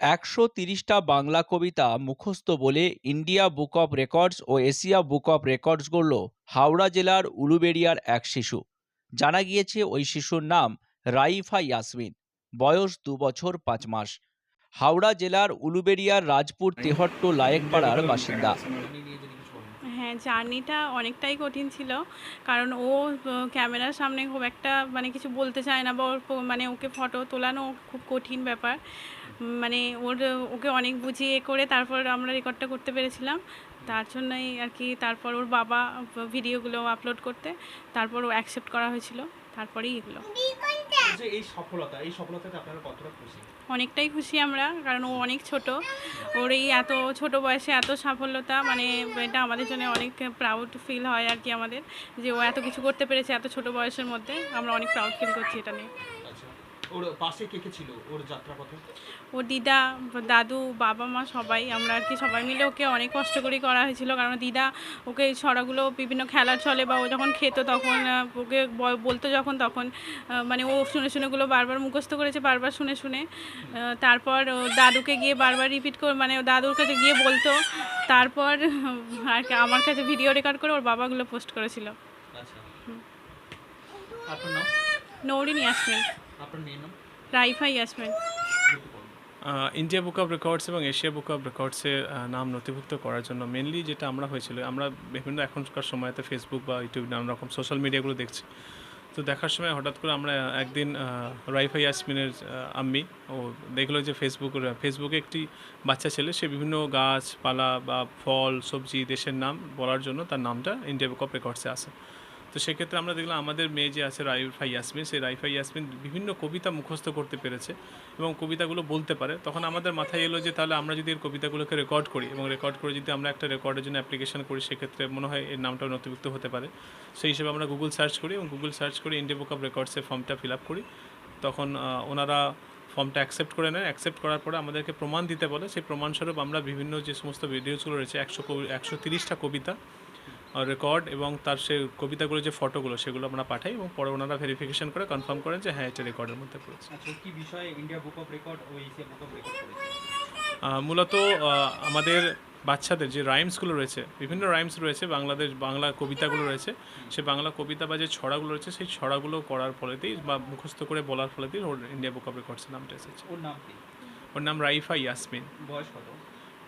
একশো তিরিশটা বাংলা কবিতা মুখস্থ বলে ইন্ডিয়া বুক অব রেকর্ডস ও এশিয়া বুক অব রেকর্ডস গড়ল হাওড়া জেলার উলুবেড়িয়ার এক শিশু। জানা গিয়েছে ওই শিশুর নাম রাইফা ইয়াসমিন। বয়স দু বছর পাঁচ মাস। হাওড়া জেলার উলুবেড়িয়ার রাজপুর তেহট্ট লায়েকপাড়ার বাসিন্দা। হ্যাঁ জার্নিটা অনেকটাই কঠিন ছিল। কারণ ও ক্যামেরার সামনে খুব একটা মানে কিছু বলতে চায় না বা ওর মানে ওকে ফটো তোলানো খুব কঠিন ব্যাপার। মানে ওর, ওকে অনেক বুঝিয়ে করে তারপর আমরা রেকর্ডটা করতে পেরেছিলাম। তার জন্যই আর কি তারপর ওর বাবা ভিডিওগুলো আপলোড করতে, তারপর ও অ্যাকসেপ্ট করা হয়েছিল। তারপরেই এগুলো। যে এই সফলতা, এই সফলতাতে আপনারা কতটা খুশি? অনেকটাই খুশি আমরা, কারণ ও অনেক ছোট। ওর এই এত ছোট বয়সে এত সাফল্যতা মানে এটা আমাদের জন্য অনেক প্রাউড ফিল হয় আর কি আমাদের, যে ও এত কিছু করতে পেরেছে এত ছোট বয়সের মধ্যে। আমরা অনেক প্রাউড ফিল করছি এটা নিয়ে। ওর পাশে কে কে ছিল ওর যাত্রা পথে ও দিদা দাদু বাবা মা সবাই আমরা আর কি সবাই মিলে ওকে অনেক কষ্ট করেই করা হয়েছিল। কারণ দিদা ওকে ছড়াগুলো বিভিন্ন খেলার ছলে বা ও যখন খেত তখন ওকে বলতো যখন তখন মানে ও শুনে শুনেগুলো বারবার মুখস্থ করেছে বারবার শুনে শুনে। তারপর ও দাদুকে গিয়ে বারবার রিপিট করে মানে দাদুর কাছে গিয়ে বলতো। তারপর আর কি আমার কাছে ভিডিও রেকর্ড করে ওর বাবাগুলো পোস্ট করেছিল। আচ্ছা। আপনার নাম? নৌরিন ইয়াসমিন আপনার মেয়ের নাম? Raifa Yasmin. India book of records এবং এশিয়া বুক অফ রেকর্ডসের নাম নথিভুক্ত করার জন্য মেনলি যেটা আমরা হয়েছিল আমরা বিভিন্ন এখনকার সময়তে ফেসবুক বা ইউটিউব নানা রকম সোশ্যাল মিডিয়াগুলো দেখছি। তো দেখার সময় হঠাৎ করে আমরা একদিন রাইফা ইয়াসমিনের আম্মি ও দেখল যে ফেসবুক ফেসবুকে একটি বাচ্চা ছেলে সে বিভিন্ন গাছপালা বা ফল সবজি দেশের নাম বলার জন্য তার নামটা ইন্ডিয়া বুক অফ রেকর্ডসে আসে তো সেক্ষেত্রে আমরা দেখলাম আমাদের মেয়ে যে আছে রাইফা ইয়াসমিন, সেই রাইফা ইয়াসমিন বিভিন্ন কবিতা মুখস্থ করতে পেরেছে এবং কবিতাগুলো বলতে পারে। তখন আমাদের মাথায় এলো যে তাহলে আমরা যদি এর কবিতাগুলোকে রেকর্ড করি এবং রেকর্ড করে যদি আমরা একটা রেকর্ডের জন্য অ্যাপ্লিকেশন করি, সেক্ষেত্রে মনে হয় এর নামটাও নথিভুক্ত হতে পারে। সেই হিসেবে আমরা গুগল সার্চ করি এবং গুগল সার্চ করে ইন্ডিয়া বুক অফ রেকর্ডসের ফর্মটা ফিল আপ করি। তখন ওনারা ফর্মটা অ্যাকসেপ্ট করে নেন। অ্যাকসেপ্ট করার পরে আমাদেরকে প্রমাণ দিতে বলে। সেই প্রমাণস্বরূপ আমরা বিভিন্ন যে সমস্ত ভিডিওসগুলো রয়েছে, একশো একশো তিরিশটা কবিতা রেকর্ড এবং তার সে কবিতাগুলো যে ফটোগুলো সেগুলো আমরা পাঠাই এবং পরে ওনারা ভেরিফিকেশন করে কনফার্ম করেন যে হ্যাঁ এটা রেকর্ডের মধ্যে পড়েছে। আচ্ছা কি বিষয়ে ইন্ডিয়া বুক অফ রেকর্ড ও বুক অফ রেকর্ড করেছে মূলত আমাদের বাচ্চাদের যে রাইমসগুলো রয়েছে বিভিন্ন রাইমস রয়েছে বাংলাদেশ বাংলা কবিতাগুলো রয়েছে সে বাংলা কবিতা বা যে ছড়াগুলো রয়েছে সেই ছড়াগুলো করার ফলেতেই বা মুখস্থ করে বলার ফলেতেই ওর ইন্ডিয়া বুক অফ রেকর্ডসের নামটা এসেছে। ওর নাম ওর নাম রাইফা ইয়াসমিন। বয়স কত?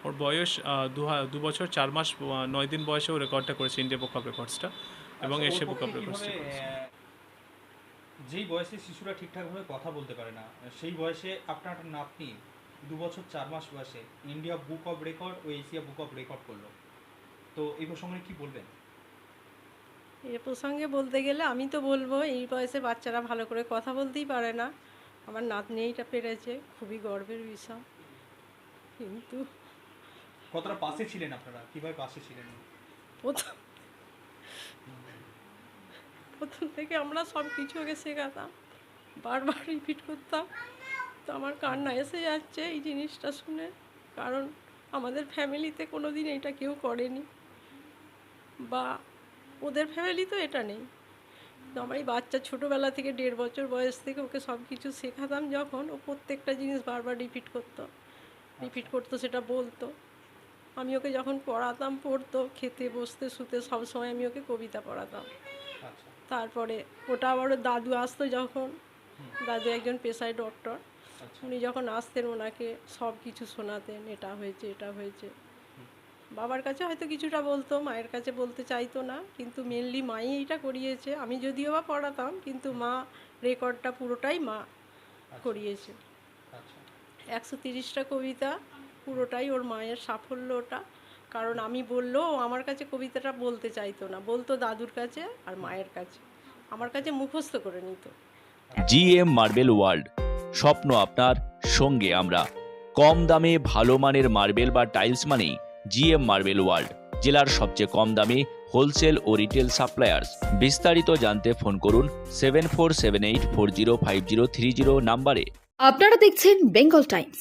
ওর বয়স দু হা- দু বছর চার মাস নয় দিন বয়সে ও রেকর্ডটা করেছে ইন্ডিয়া বুক অফ রেকর্ডসটা এবং এশিয়া বুক অফ রেকর্ডসটা আহ, যেই বয়সে শিশুরা ঠিকঠাকভাবে কথা বলতে পারে না সেই বয়সে আপনার একটা নাতনি দু বছর চার মাস বয়সে ইন্ডিয়া বুক অফ রেকর্ড ও এশিয়া বুক অফ রেকর্ড করল। তো এই প্রসঙ্গে কি বলবেন? এ প্রসঙ্গে বলতে গেলে আমি তো বলব এই বয়সে বাচ্চারা ভালো করে কথা বলতেই পারে না। আমার নাতনি এইটা পেরেছে খুবই গর্বের বিষয়। কিন্তু কতটা পাশে ছিলেন আপনারা? কীভাবে পাশে ছিলেন? প্রথম প্রথম থেকে আমরা সব কিছু ওকে শেখাতাম। বারবার রিপিট করতাম। তো আমার কান্না এসে যাচ্ছে এই জিনিসটা শুনে। কারণ আমাদের ফ্যামিলিতে কোনো দিন এটা কেউ করেনি। বা ওদের ফ্যামিলি তো এটা নেই। তো আমার এই বাচ্চা ছোটোবেলা থেকে দেড় বছর বয়স থেকে ওকে সব কিছু শেখাতাম যখন ও প্রত্যেকটা জিনিস বারবার রিপিট করতো। রিপিট করতো সেটা বলতো। আমি ওকে যখন পড়াতাম পড়তো খেতে বসতে শুতে সব সময় আমি ওকে কবিতা পড়াতাম। আচ্ছা। তারপরে ওটা আবার দাদু আসতো যখন দাদু একজন পেশায় ডক্টর আচ্ছা। উনি যখন আসতেন ওনাকে সব কিছু শোনাতেন এটা হয়েছে এটা হয়েছে। বাবার কাছে হয়তো কিছুটা বলতো মায়ের কাছে বলতে চাইতো না কিন্তু মেনলি মাই এইটা করিয়েছে। আমি যদিও বা পড়াতাম কিন্তু মা রেকর্ডটা পুরোটাই মা করিয়েছে। আচ্ছা। একশো তিরিশটা কবিতা পুরোটাই ওর মায়ের সাফল্য ওটা কারণ আমি বললেও ও আমার কাছে কবিতাটা বলতে চাইতো না। বলতো দাদুর কাছে আর মায়ের কাছে। আমার কাছে মুখস্থ করে নিত। জি এম মার্বেল ওয়ার্ল্ড স্বপ্ন আপনার সঙ্গে আমরা। কম দামে ভালো মানের মার্বেল বা টাইলস মানেই জি এম মার্বেল ওয়ার্ল্ড জেলার সবচেয়ে কম দামে হোলসেল ও রিটেল সাপ্লায়ার্স। বিস্তারিত জানতে ফোন করুন seven four seven eight four zero five zero three zero নাম্বারে। আপনারা দেখছেন বেঙ্গল টাইমস।